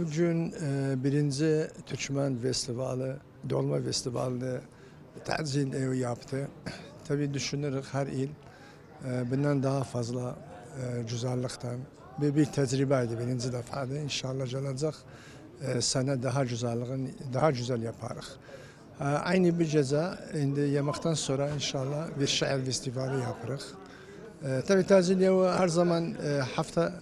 Bugün e, birinci Türkmen Festivali, Dolma Festivali tazil evi yaptı. Tabii düşünürük her il e, bundan daha fazla e, güzellikten bir, bir tecrübeydi birinci defada. İnşallah gelecek sene daha güzelliğin daha güzel yaparız. Aynı bir ceza indi yemekten sonra inşallah bir şiir festivali yaparız. Tabii tazil evi her zaman hafta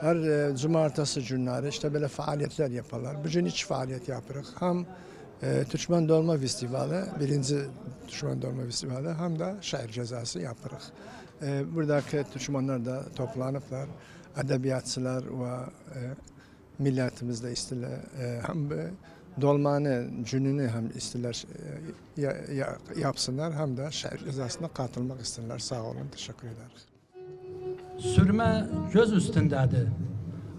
her e, cumartesi günleri işte böyle faaliyetler yaparlar. Bugün iki faaliyet yaparız. Hem e, Türkmen Dolma Festivali, birinci Türkmen Dolma Festivali hem de şair cezası yaparız. E, buradaki Türkmenler de toplanıplar. Edebiyatçılar ve e, milletimiz de istiler. E, hem e, dolmanı, gününü hem istiler e, ya- ya- yapsınlar hem de şair cezasına katılmak isterler. Sağ olun, teşekkür ederiz. Sürme göz üstündedir.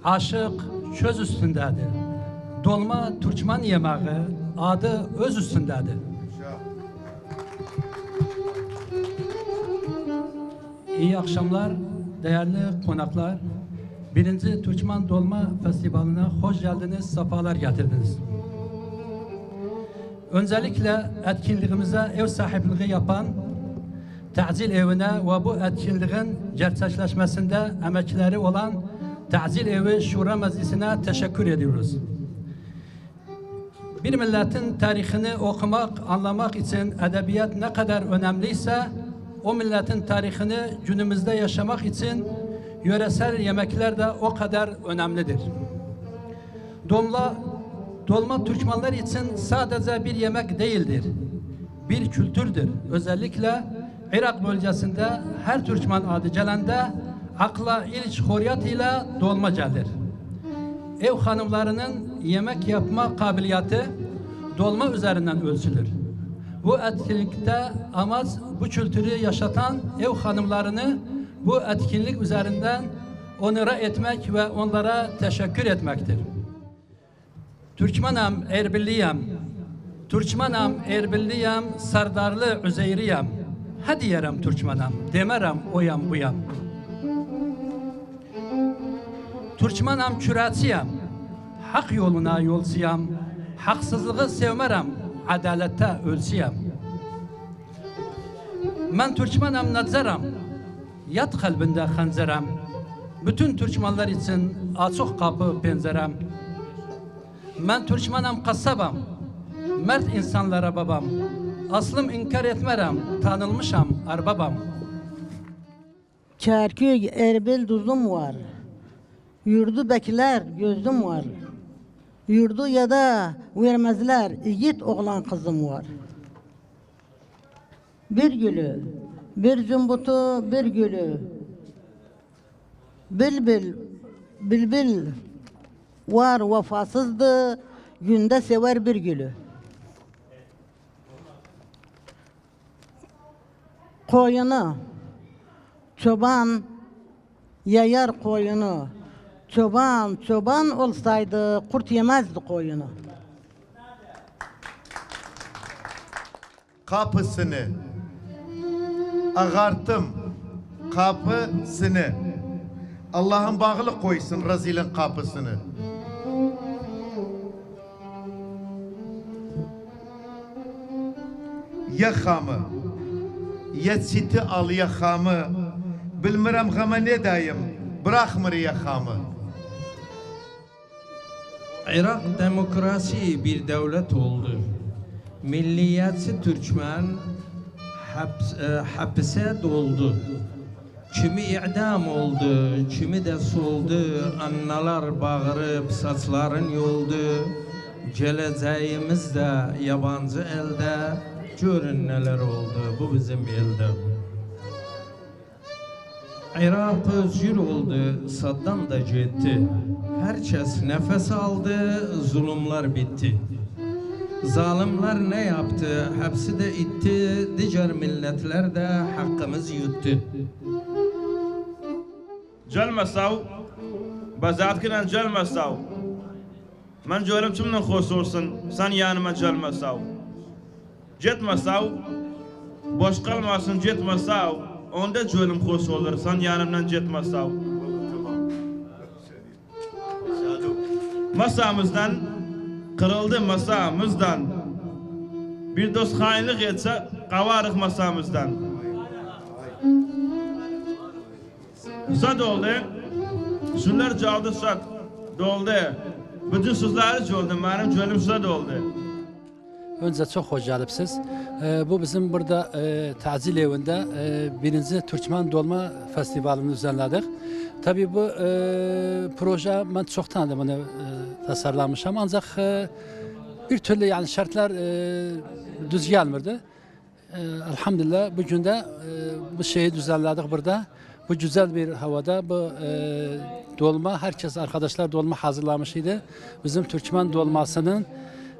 Aşık çöz üstündedir. Dolma Türkmen yemeği adı öz üstündedir. İyi akşamlar değerli konaklar. Birinci Türkmen Dolma Festivali'ne hoş geldiniz, sefalar getirdiniz. Öncelikle etkinliğimize ev sahipliği yapan Ta'zil evine ve bu etkinliğin gerçekleşmesinde emekleri olan Ta'zil Evi Şura Meclisi'ne teşekkür ediyoruz. Bir milletin tarihini okumak, anlamak için edebiyat ne kadar önemliyse o milletin tarihini günümüzde yaşamak için yöresel yemekler de o kadar önemlidir. Dolma, dolma Türkmenler için sadece bir yemek değildir. Bir kültürdür. Özellikle Irak bölgesinde her Türkmen adı gelende akla ilk horyatıyla dolma gelir. Ev hanımlarının yemek yapma kabiliyeti dolma üzerinden ölçülür. Bu etkinlikte amaç bu kültürü yaşatan ev hanımlarını bu etkinlik üzerinden onura etmek ve onlara teşekkür etmektir. Türkmenam, Erbiliyem. Türkmenam, Erbiliyem, Sardarlı Üzeyriyem. Hadi yerem Türkmenam, demerem oyam buyam. Türkmenam küratiyem. Hak yoluna yolsuyam. Haksızlığı sevmerem, adalette ölsüyem. Ben Türkmenam nadzaram. Yat kalbinde hanzerem. Bütün Türkmenler için açık kapı pencerem. Ben Türkmenam kasabam. Mert insanlara babam. Aslım inkar etmerem. Tanılmışam arbabam. Çerköy Erbil duzum var. Yurdu bekler gözüm var. Yurdu ya da vermezler yiğit oğlan kızım var. Bir gülü, bir cumbutu, bir gülü. Bilbil, bilbil var vefasızdı, günde sever bir gülü. Koyunu, çoban yayar koyunu. Çoban, çoban olsaydı kurt yemezdi koyunu. kapısını ağarttım kapısını Allah'ın bağlı koysun rezilin kapısını yakamı yetsiti al yakamı bilmirem gama ne dayım bırakmır yakamı Irak demokrasi bir devlet oldu. Milliyetçi Türkmen haps, e, hapse doldu. Kimi idam oldu, kimi de soldu. Anneler bağırıp saçların yoldu. Geleceğimiz de yabancı elde. Görün neler oldu bu bizim elde. Irak özgür oldu, Saddam da gitti. Herkes nefes aldı, zulümler bitti. Zalimler ne yaptı, hepsi de itti, diğer milletler de hakkımız yuttu. Gelmesav, bazatkinden gelmesav. Ben görüm kimden hoş olsun, sen yanıma gelmesav. Jetmesav boş kalmasın jetmesav onda jölüm hoş olur sen yanımdan jetmesav masamızdan kırıldı masamızdan. Bir dost hainlik etse kavarık masamızdan. Sad oldu. Şunlar cavdı sad doldu. Bütün sözleri oldu. Benim gönlüm sad oldu. Önce çok hoş gelipsiz. Ee, bu bizim burada e, tazil evinde e, birinci Türkmen Dolma Festivalini düzenledik. Tabii bu e, proje ben çoktan da bunu e, tasarlamışım ancak e, bir türlü yani şartlar e, düz gelmirdi. E, elhamdülillah bugün de e, bu şeyi düzenledik burada. Bu güzel bir havada bu e, dolma herkes arkadaşlar dolma hazırlamış idi. Bizim Türkmen dolmasının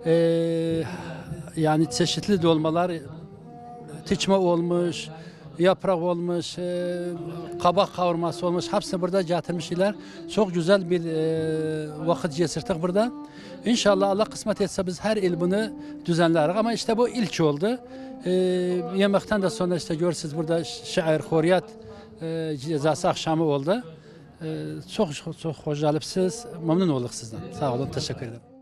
e, yani çeşitli dolmalar tiçme olmuş, yaprak olmuş, e, kabak kavurması olmuş. Hepsini burada getirmişler. Çok güzel bir e, vakit geçirdik burada. İnşallah Allah kısmet etse biz her il bunu düzenleriz. Ama işte bu ilk oldu. E, yemekten de sonra işte görürsünüz burada şair, horiyat e, cezası akşamı oldu. E, çok çok çok hoş. Memnun olduk sizden. Sağ olun. Teşekkür ederim.